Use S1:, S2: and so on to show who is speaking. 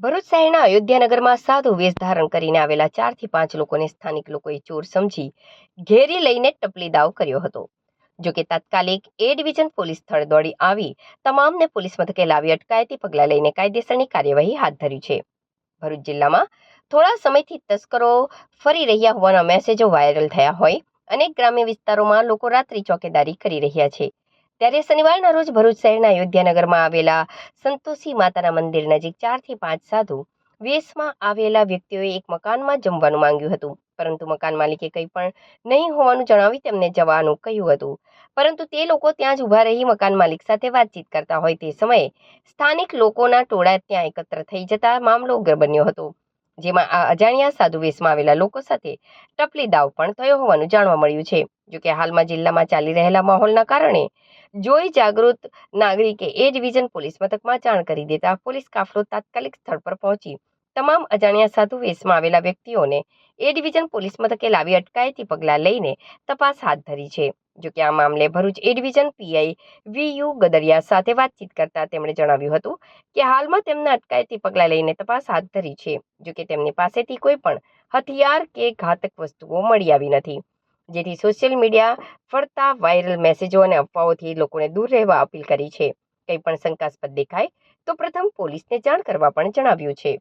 S1: ભરૂચ શહેરના અયોધ્યાનગરમાં સાધુ વેશ ધારણ કરીને આવેલા ચારથી પાંચ લોકોને સ્થાનિક લોકોએ ચોર સમજી ઘેરી લઈને ટપલી દાવ કર્યો હતો. જોકે તાત્કાલિક એ ડિવિઝન પોલીસ સ્થળ દોડી આવી, તમામને પોલીસ મથકે લાવી અટકાયતી પગલાં લઈને કાયદેસરની કાર્યવાહી હાથ ધરી છે. ભરૂચ જિલ્લામાં થોડા સમયથી તસ્કરો ફરી રહ્યા હોવાના મેસેજો વાયરલ થયા હોય, અનેક ગ્રામ્ય વિસ્તારોમાં લોકો રાત્રિ ચોકેદારી કરી રહ્યા છે. ત્યારે શનિવારના રોજ ભરૂચ શહેરના અયોધ્યાનગરમાં આવેલા સંતોષી માતાના મંદિર નજીક ચારથી પાંચ સાધુ વેશમાં આવેલા વ્યક્તિઓએ એક મકાનમાં જમવાનું માંગ્યું હતું. પરંતુ મકાન માલિકે કંઈ પણ નહીં હોવાનું જણાવી તેમને જવાનું કહ્યું હતું. પરંતુ તે લોકો ત્યાં જ ઊભા રહી મકાન માલિક સાથે વાતચીત કરતા હોય તે સમયે સ્થાનિક લોકોના ટોળા ત્યાં એકત્ર થઈ જતા મામલો ઉગ્ર બન્યો હતો. જેમાં આ અજાણ્યા સાધુ વેશમાં આવેલા લોકો સાથે ટપલી દાવ પણ થયો હોવાનું જાણવા મળ્યું છે. જોકે હાલમાં જિલ્લામાં ચાલી રહેલા માહોલના કારણે જોઈ જાગૃત નાગરિકે એ ડિવિઝન પોલીસ મથકમાં જાણ કરી દેતા પોલીસ કાફલો તાત્કાલિક સ્થળ પર પહોંચી. તમામ અજાણ્યા સાધુ વેશમાં આવેલા વ્યક્તિઓને એ ડિવિઝન પોલીસ મથકે લાવી અટકાયતી પગલાં લઈને તપાસ હાથ ધરી છે. જોકે આ મામલે Bharuch A division PI V U Gadariya સાથે વાતચીત કરતા તેમણે જણાવ્યું હતું કે હાલમાં તેમના અટકાયતી પગલાં લઈને તપાસ હાથ ધરી છે. જોકે તેમની પાસેથી કોઈ પણ હથિયાર કે ઘાતક વસ્તુઓ મળી આવી નથી. જેથી સોશિયલ મીડિયા ફરતા વાયરલ મેસેજો અને અફવાઓથી લોકોને દૂર રહેવા અપીલ કરી છે. કંઈ પણ શંકાસ્પદ દેખાય તો પ્રથમ પોલીસને જાણ કરવા પણ જણાવ્યું છે.